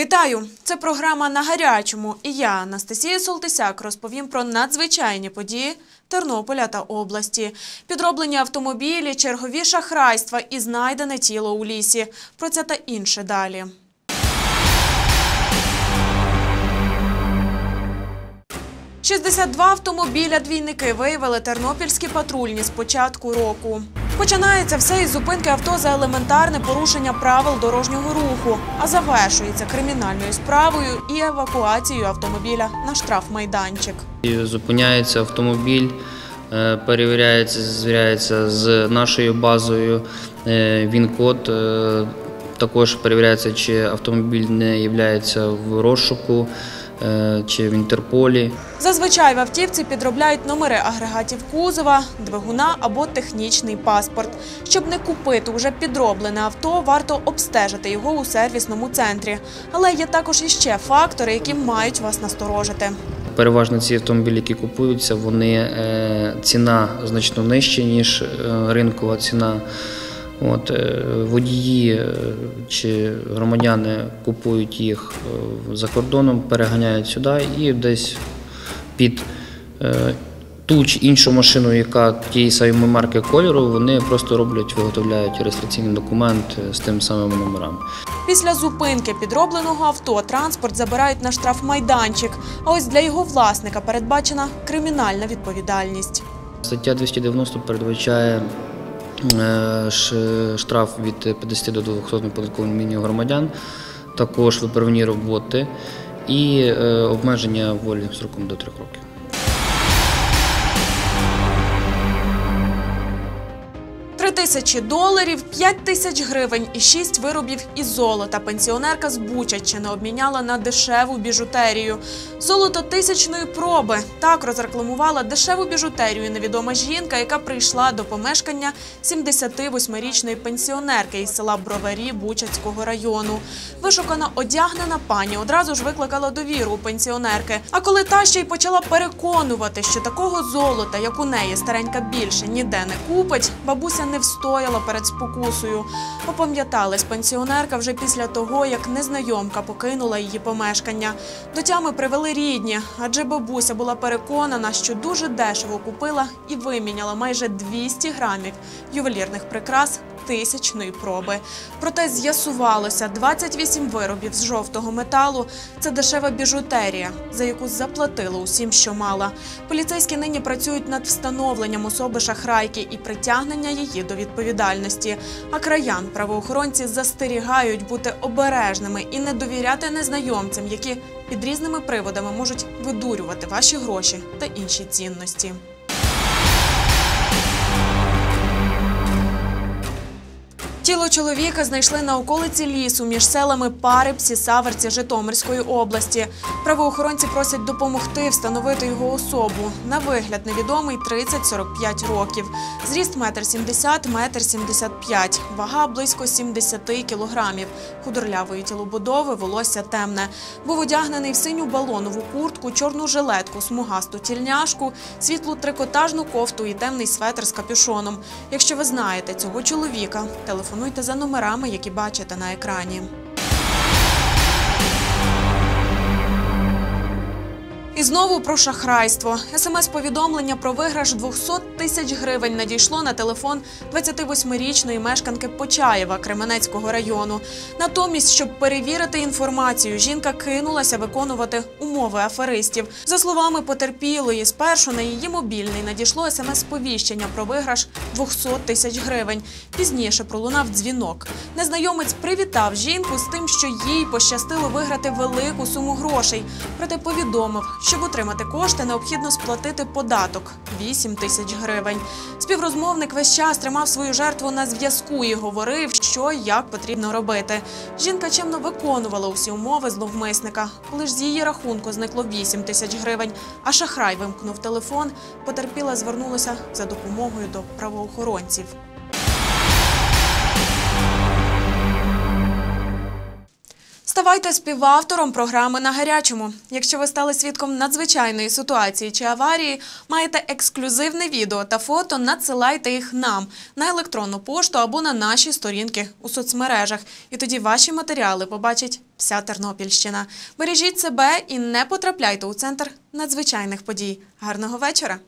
Вітаю! Це програма на гарячому. І я, Анастасія Солтисяк, розповім про надзвичайні події Тернополя та області. Підроблені автомобілі, чергові шахрайства і знайдене тіло у лісі. Про це та інше далі. – 62 автомобіля двійники виявили тернопільські патрульні з початку року. Починається все із зупинки авто за елементарне порушення правил дорожнього руху, а завершується кримінальною справою і евакуацією автомобіля на штрафмайданчик. Зупиняється автомобіль, е, перевіряється, звіряється з нашою базою е, він-код. е, Також перевіряється, чи автомобіль не є в розшуку, чи в Інтерполі. Зазвичай в автівці підробляють номери агрегатів кузова, двигуна або технічний паспорт. Щоб не купити уже підроблене авто, варто обстежити його у сервісному центрі. Але є також іще фактори, які мають вас насторожити. Переважно ці автомобілі, які купуються, вони е, ціна значно нижча, ніж е, ринкова ціна. От, е, водії е, чи громадяни купують їх е, за кордоном, переганяють сюди і десь під ту чи іншу машину, яка тієї самої марки кольору, вони просто роблять, виготовляють реєстраційний документ з тим самими номерами. Після зупинки підробленого авто транспорт забирають на штрафмайданчик. А ось для його власника передбачена кримінальна відповідальність. Стаття 290 передбачає штраф від 50 до 200 податкових мінімумів громадян, також виправні роботи і е, обмеження волі сроком до 3 років. Тисячі доларів, п'ять тисяч гривень і шість виробів із золота. Пенсіонерка з Бучаччини обміняла на дешеву біжутерію. Золото тисячної проби. Так розрекламувала дешеву біжутерію невідома жінка, яка прийшла до помешкання 78-річної пенсіонерки із села Броварі Бучацького району. Вишукана одягнена пані одразу ж викликала довіру у пенсіонерки. А коли та ще й почала переконувати, що такого золота, як у неї, старенька більше ніде не купить, бабуся не встояла перед спокусою. Опам'яталась пенсіонерка вже після того, як незнайомка покинула її помешкання. До тями привели рідні, адже бабуся була переконана, що дуже дешево купила і виміняла майже 200 грамів ювелірних прикрас тисячної проби. Проте з'ясувалося, 28 виробів з жовтого металу це дешева біжутерія, за яку заплатила усім, що мала. Поліцейські нині працюють над встановленням особи шахрайки і притягнення її до відповідальності. А краян правоохоронці застерігають бути обережними і не довіряти незнайомцям, які під різними приводами можуть видурювати ваші гроші та інші цінності. Тіло чоловіка знайшли на околиці лісу між селами Парибці, Саверці Житомирської області. Правоохоронці просять допомогти встановити його особу. На вигляд невідомий 30-45 років. Зріст метр сімдесят, метр сімдесят п'ять. Вага близько 70 кілограмів. Худорлявої тілобудови, волосся темне. Був одягнений в синю балонову куртку, чорну жилетку, смугасту тільняшку, світлу трикотажну кофту і темний светр з капюшоном. Якщо ви знаєте цього чоловіка, телефонуйте за номерами, які бачите на екрані. І знову про шахрайство. СМС-повідомлення про виграш 200 тисяч гривень надійшло на телефон 28-річної мешканки Почаєва Кременецького району. Натомість, щоб перевірити інформацію, жінка кинулася виконувати умови аферистів. За словами потерпілої, спершу на її мобільний надійшло смс-сповіщення про виграш 200 тисяч гривень. Пізніше пролунав дзвінок. Незнайомець привітав жінку з тим, що їй пощастило виграти велику суму грошей. Проте повідомив, щоб отримати кошти, необхідно сплатити податок 8 тисяч гривень. Співрозмовник весь час тримав свою жертву на зв'язку і говорив, що як потрібно робити. Жінка чемно виконувала усі умови зловмисника. Коли ж з її рахунку зникло 8 тисяч гривень, а шахрай вимкнув телефон, потерпіла звернулася за допомогою до правоохоронців. Ставайте співавтором програми на гарячому. Якщо ви стали свідком надзвичайної ситуації чи аварії, маєте ексклюзивне відео та фото, надсилайте їх нам на електронну пошту або на наші сторінки у соцмережах. І тоді ваші матеріали побачить вся Тернопільщина. Бережіть себе і не потрапляйте у центр надзвичайних подій. Гарного вечора!